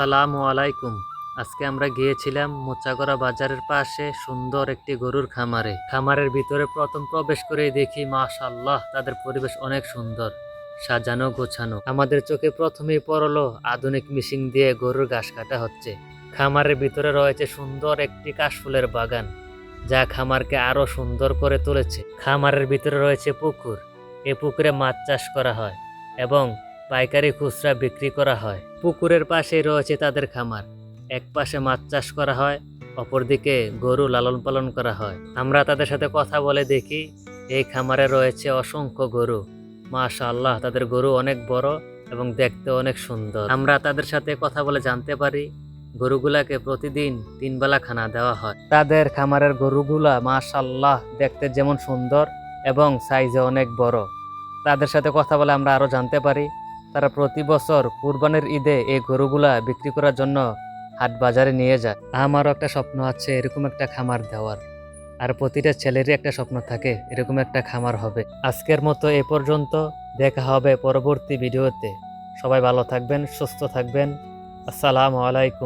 আসসালামু আলাইকুম। আজকে আমরা গিয়েছিলাম মোচাগড়া বাজারের পাশে সুন্দর একটি গরুর খামারে। খামারের ভিতরে প্রথম প্রবেশ করে দেখি মাশাল্লাহ তাদের পরিবেশ অনেক সুন্দর। সাজানো, গোছানো। আমাদের চোখে প্রথমেই পড়ল আধুনিক মেশিন দিয়ে গরুর ঘাস কাটা হচ্ছে। খামারের ভিতরে রয়েছে সুন্দর একটি কাশফুলের বাগান, যা খামারকে আরও সুন্দর করে তুলেছে। খামারের ভিতরে রয়েছে পুকুর। এ পুকুরে মাছ চাষ করা হয় এবং পাইকারি খুচরা বিক্রি করা হয়। পুকুরের পাশেই রয়েছে তাদের খামার। এক পাশে মাছ চাষ করা হয়, অপরদিকে গরু লালন পালন করা হয়। আমরা তাদের সাথে কথা বলে দেখি, এই খামারে রয়েছে অসংখ্য গরু। মাশাআল্লাহ, তাদের গরু অনেক বড় এবং দেখতে অনেক সুন্দর। আমরা তাদের সাথে কথা বলে জানতে পারি, গরুগুলাকে প্রতিদিন তিনবেলা খানা দেওয়া হয়। তাদের খামারের গরুগুলা মাশাআল্লাহ, দেখতে যেমন সুন্দর এবং সাইজে অনেক বড়। তাদের সাথে কথা বলে আমরা আরও জানতে পারি তারা প্রতি বছর কুরবানের ঈদে এই গরুগুলা বিক্রি করার জন্য হাট বাজারে নিয়ে যায়। আমারও একটা স্বপ্ন আছে, এরকম একটা খামার দেওয়ার। আর প্রতিটা ছেলেরই একটা স্বপ্ন থাকে, এরকম একটা খামার হবে। আজকের মতো এ পর্যন্ত, দেখা হবে পরবর্তী ভিডিওতে। সবাই ভালো থাকবেন, সুস্থ থাকবেন। আসসালামু আলাইকুম।